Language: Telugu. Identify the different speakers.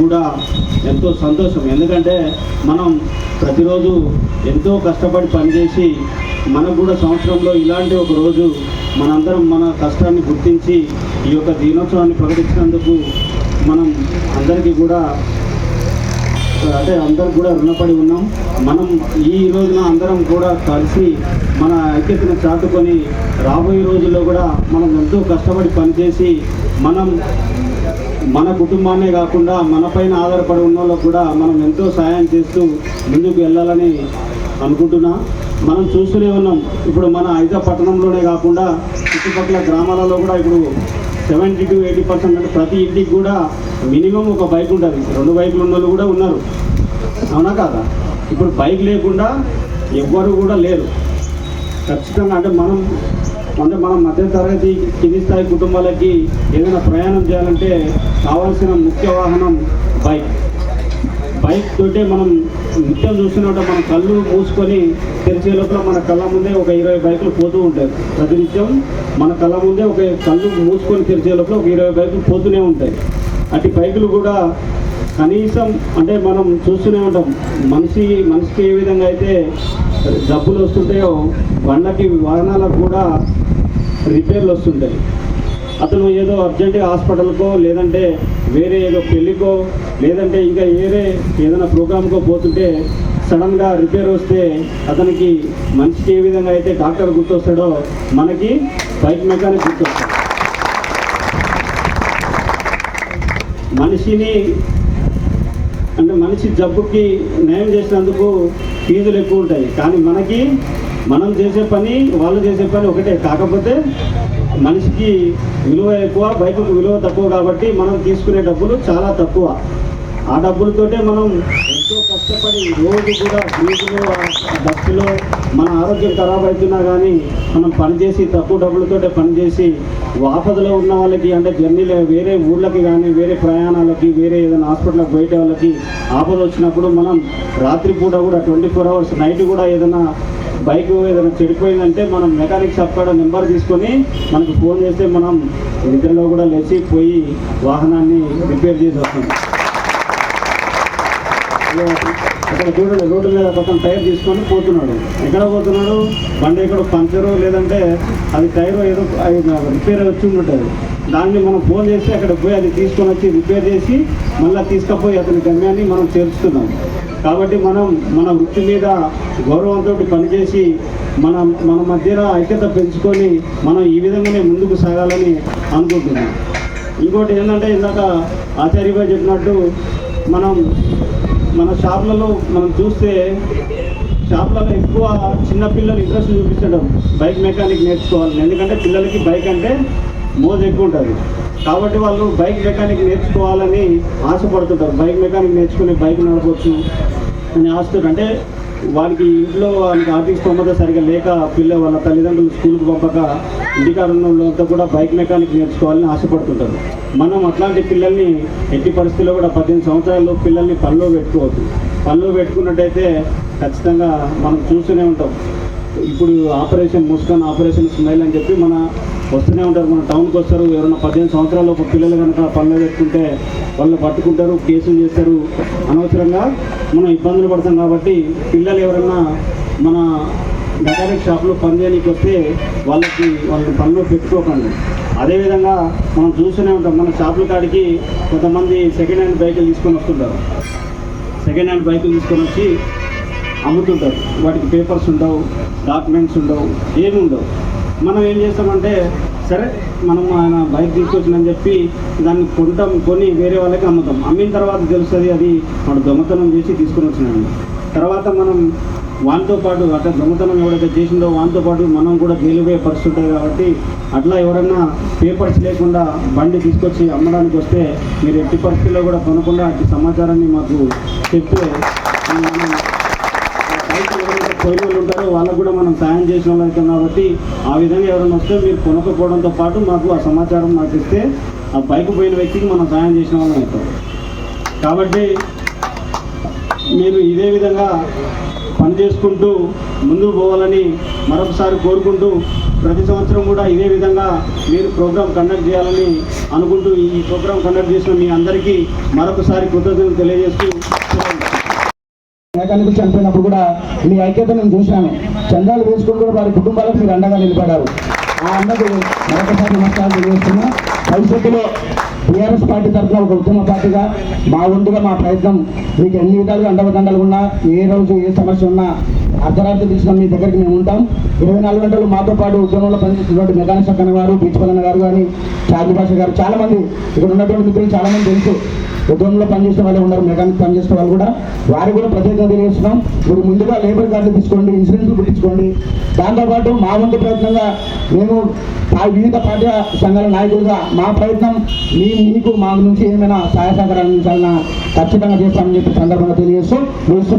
Speaker 1: కూడా ఎంతో సంతోషం. ఎందుకంటే మనం ప్రతిరోజు ఎంతో కష్టపడి పనిచేసి మనకు కూడా సంవత్సరంలో ఇలాంటి ఒక రోజు మనందరం మన కష్టాన్ని గుర్తించి ఈ యొక్క దినోత్సవాన్ని ప్రకటించినందుకు మనం అందరికీ కూడా అంటే అందరం కూడా రుణపడి ఉన్నాం. మనం ఈ రోజున అందరం కూడా కలిసి మన ఐక్యతను చాటుకొని రాబోయే రోజుల్లో కూడా మనం ఎంతో కష్టపడి పనిచేసి మనం మన కుటుంబాన్నే కాకుండా మన పైన ఆధారపడి ఉన్న వాళ్ళకు కూడా మనం ఎంతో సహాయం చేస్తూ ముందుకు వెళ్ళాలని అనుకుంటున్నా. మనం చూస్తూనే ఉన్నాం. ఇప్పుడు మన హైదరాబాద్ పట్టణంలోనే కాకుండా చుట్టుపక్కల గ్రామాలలో కూడా ఇప్పుడు సెవెంటీ టు ఎయిటీ పర్సెంట్ అంటే ప్రతి ఇంటికి కూడా మినిమం ఒక బైక్ ఉంటుంది. రెండు బైకులు ఉన్న వాళ్ళు కూడా ఉన్నారు. అవునా కాదా? ఇప్పుడు బైక్ లేకుండా ఎవ్వరు కూడా లేరు. ఖచ్చితంగా అంటే మనం అంటే మనం మధ్య తరగతి కింది స్థాయి కుటుంబాలకి ఏదైనా ప్రయాణం చేయాలంటే కావాల్సిన ముఖ్య వాహనం బైక్. బైక్ తోటే మనం నిత్యం చూస్తున్నట్టు మన కళ్ళు మూసుకొని తెరిచే లోపల మన కళ్ళ ముందే ఒక ఇరవై బైకులు పోతూ ఉంటాయి. ప్రతినిత్యం మన కళ్ళ ముందే ఒక కళ్ళు మూసుకొని తెరిచే లోపల ఒక ఇరవై బైకులు పోతూనే ఉంటాయి. అటు బైకులు కూడా కనీసం అంటే మనం చూస్తూనే ఉంటాం. మనిషి మనిషికి ఏ విధంగా అయితే జబ్బులు వస్తుంటాయో బండ్లకి వాహనాలకు కూడా రిపేర్లు వస్తుంటాయి. అతను ఏదో అర్జెంటుగా హాస్పిటల్కో లేదంటే వేరే ఏదో పెళ్ళికో లేదంటే ఇంకా వేరే ఏదైనా ప్రోగ్రామ్కో పోతుంటే సడన్గా రిపేర్ వస్తే అతనికి మనిషికి ఏ విధంగా అయితే డాక్టర్ గుర్తొస్తాడో మనకి బైక్ మెకానిక్ గుర్తొస్తాడు. మనిషిని అంటే మనిషి జబ్బుకి నయం చేసినందుకు ఫీజులు ఎక్కువ ఉంటాయి. కానీ మనకి మనం చేసే పని వాళ్ళు చేసే పని ఒకటే. కాకపోతే మనిషికి విలువ ఎక్కువ బైకుకు విలువ తక్కువ కాబట్టి మనం తీసుకునే డబ్బులు చాలా తక్కువ. ఆ డబ్బులతోటే మనం ఎంతో కష్టపడి రోజు కూడా ఫీజులో భక్తిలో మన ఆరోగ్యం ఖరాబ్ అవుతున్నా కానీ మనం పనిచేసి తక్కువ డబ్బులతో పనిచేసి వాపదలో ఉన్న వాళ్ళకి అంటే జర్నీలో వేరే ఊళ్ళకి కానీ వేరే ప్రయాణాలకి వేరే ఏదైనా హాస్పిటల్కి బయట వాళ్ళకి ఆపద వచ్చినప్పుడు మనం రాత్రిపూట కూడా ట్వంటీ ఫోర్ అవర్స్ నైట్ కూడా ఏదైనా బైక్ ఏదైనా చెడిపోయిందంటే మనం మెకానిక్ షాప్ కాడ నెంబర్ తీసుకొని మనకు ఫోన్ చేస్తే మనం నిద్రలో కూడా లేచి పోయి వాహనాన్ని రిపేర్ చేసి వస్తాం. అక్కడ చూడండి రోడ్డు మీద పక్కన టైర్ తీసుకొని పోతున్నాడు. ఎక్కడ పోతున్నాడు? బండి ఇక్కడ పంచరు లేదంటే అది టైర్ ఏదో అది రిపేర్ వచ్చి ఉంటుంది దాన్ని మనం ఫోన్ చేసి అక్కడ పోయి అది తీసుకొని వచ్చి రిపేర్ చేసి మళ్ళీ తీసుకపోయి అతని గమ్యాన్ని మనం చేరుస్తున్నాం. కాబట్టి మనం మన వృత్తి మీద గౌరవంతో పనిచేసి మన మన మధ్యన ఐక్యత పెంచుకొని మనం ఈ విధంగానే ముందుకు సాగాలని అనుకుంటున్నాం. ఇంకోటి ఏంటంటే ఇందాక ఆచార్యబాయ్ చెప్పినట్టు మనం మన షాప్లలో మనం చూస్తే షాప్లలో ఎక్కువ చిన్నపిల్లలు ఇంట్రెస్ట్ చూపించడం బైక్ మెకానిక్ నేర్చుకోవాలని ఎందుకంటే పిల్లలకి బైక్ అంటే మోజు ఎక్కువ ఉంటుంది. కాబట్టి వాళ్ళు బైక్ మెకానిక్ నేర్చుకోవాలని ఆశపడుతుంటారు. బైక్ మెకానిక్ నేర్చుకుని బైక్ నడపవచ్చు అని ఆశతో అంటే వారికి ఇంట్లో వాళ్ళకి ఆర్థిక స్తోమత సరిగా లేక పిల్ల వాళ్ళ తల్లిదండ్రులు స్కూల్కి పంపక ఇంటికాడ ఉన్న కూడా బైక్ మెకానిక్ నేర్చుకోవాలని ఆశపడుతుంటారు. మనం అట్లాంటి పిల్లల్ని ఎట్టి పరిస్థితుల్లో కూడా పద్దెనిమిది సంవత్సరాల్లో పిల్లల్ని పనిలో పెట్టుకోవద్దు. పనిలో పెట్టుకున్నట్టయితే ఖచ్చితంగా మనం చూస్తూనే ఉంటాం. ఇప్పుడు ఆపరేషన్ ముస్కాన్ ఆపరేషన్ స్మైల్ అని చెప్పి మన వస్తూనే ఉంటారు. మన టౌన్కి వస్తారు. ఎవరైనా పద్దెనిమిది సంవత్సరాలు ఒక పిల్లలు కనుక పనులు పెట్టుకుంటే వాళ్ళు పట్టుకుంటారు కేసులు చేస్తారు. అనవసరంగా మనం ఇబ్బందులు పడతాం కాబట్టి పిల్లలు ఎవరైనా మన మెకానిక్ షాప్లో పని చేయడానికి వస్తే వాళ్ళకి వాళ్ళని పనిలో పెట్టుకోకండి. అదేవిధంగా మనం చూస్తూనే ఉంటాం. మన షాపుల కాడికి కొంతమంది సెకండ్ హ్యాండ్ బైకులు తీసుకొని వస్తుంటారు. సెకండ్ హ్యాండ్ బైకులు తీసుకొని వచ్చి అమ్ముతుంటారు. వాటికి పేపర్స్ ఉండవు డాక్యుమెంట్స్ ఉండవు ఏమి ఉండవు. మనం ఏం చేస్తామంటే సరే మనం ఆయన బైక్ తీసుకొచ్చిందని చెప్పి దాన్ని కొంటాం కొని వేరే వాళ్ళకి అమ్ముతాం. అమ్మిన తర్వాత తెలుస్తుంది అది వాడు దొంగతనం చేసి తీసుకొని వచ్చినాడు. తర్వాత మనం వానితో పాటు అట్లా దొంగతనం ఎవరైతే చేసిందో వానితో పాటు మనం కూడా జైలు పోయే పరిస్థితి ఉంటుంది కాబట్టి అట్లా ఎవరైనా పేపర్స్ లేకుండా బండి తీసుకొచ్చి అమ్మడానికి వస్తే మీరు ఎట్టి పరిస్థితుల్లో కూడా కొనకుండా అట్టి సమాచారాన్ని మాకు చెప్తే మనం రైతులు ఎవరైతే పోయిన వాళ్ళు ఉంటారో. వాళ్ళకు కూడా మనం సాయం చేసిన వాళ్ళు అవుతాం కాబట్టి ఆ విధంగా ఎవరైనా వస్తే మీరు కొనకపోవడంతో పాటు మాకు ఆ సమాచారం మాకు ఇస్తే ఆ బైక్ పోయిన వ్యక్తికి మనం సాయం చేసిన వాళ్ళం అవుతాం. కాబట్టి మీరు ఇదే విధంగా పని చేసుకుంటూ ముందుకు పోవాలని మరొకసారి కోరుకుంటూ ప్రతి సంవత్సరం కూడా ఇదే విధంగా మీరు ప్రోగ్రాం కండక్ట్ చేయాలని అనుకుంటూ ఈ ప్రోగ్రాం కండక్ట్ చేసిన మీ అందరికీ మరొకసారి కృతజ్ఞతలు తెలియజేస్తూ
Speaker 2: మెకానిక్ చనిపోయినప్పుడు కూడా మీ ఐక్యత నేను చూశాను. చందాలు వేసుకుని కూడా వారి కుటుంబాలకు మీరు అండగా నిలబడారు. ఆ అన్నకు మరొకసారి నమస్కారం తెలియజేస్తున్నా. భవిష్యత్తులో టీఆర్ఎస్ పార్టీ తరఫున ఒక ఉద్యమ పార్టీగా మా వంతుగా మా ప్రయత్నం మీకు ఎన్ని విధాలుగా అండవదండలు ఉన్నా ఏ రోజు ఏ సమస్య ఉన్నా అర్ధరాత్రి తీసిన మీ దగ్గరికి మేము ఉంటాం. ఇరవై నాలుగు గంటలు మాతో పాటు ఉద్యమంలో పనిచేస్తున్నటువంటి మెకానిక్ గారు బీచ్ గారు కానీ చార్జీ భాష గారు చాలామంది ఇక్కడ ఉన్నటువంటి మిత్రులు చాలామంది తెలుసు. ఉద్యమంలో పనిచేసే వాళ్ళు ఉన్నారు మెకానిక్ పనిచేసే వాళ్ళు కూడా. వారికి కూడా ప్రత్యేకంగా తెలియజేస్తున్నాం. ఇప్పుడు ముందుగా లేబర్ కార్డు తీసుకోండి ఇన్సూరెన్స్ పుట్టించుకోండి దాంతోపాటు మా వంతు ప్రయత్నంగా మేము వివిధ పార్టీ సంఘాల నాయకులుగా మా ప్రయత్నం మీ మీకు మా నుంచి ఏమైనా సహాయ సహకారాలు అందించాలన్నా ఖచ్చితంగా చేస్తామని చెప్పి సందర్భంగా తెలియజేస్తూ ముగిస్తూ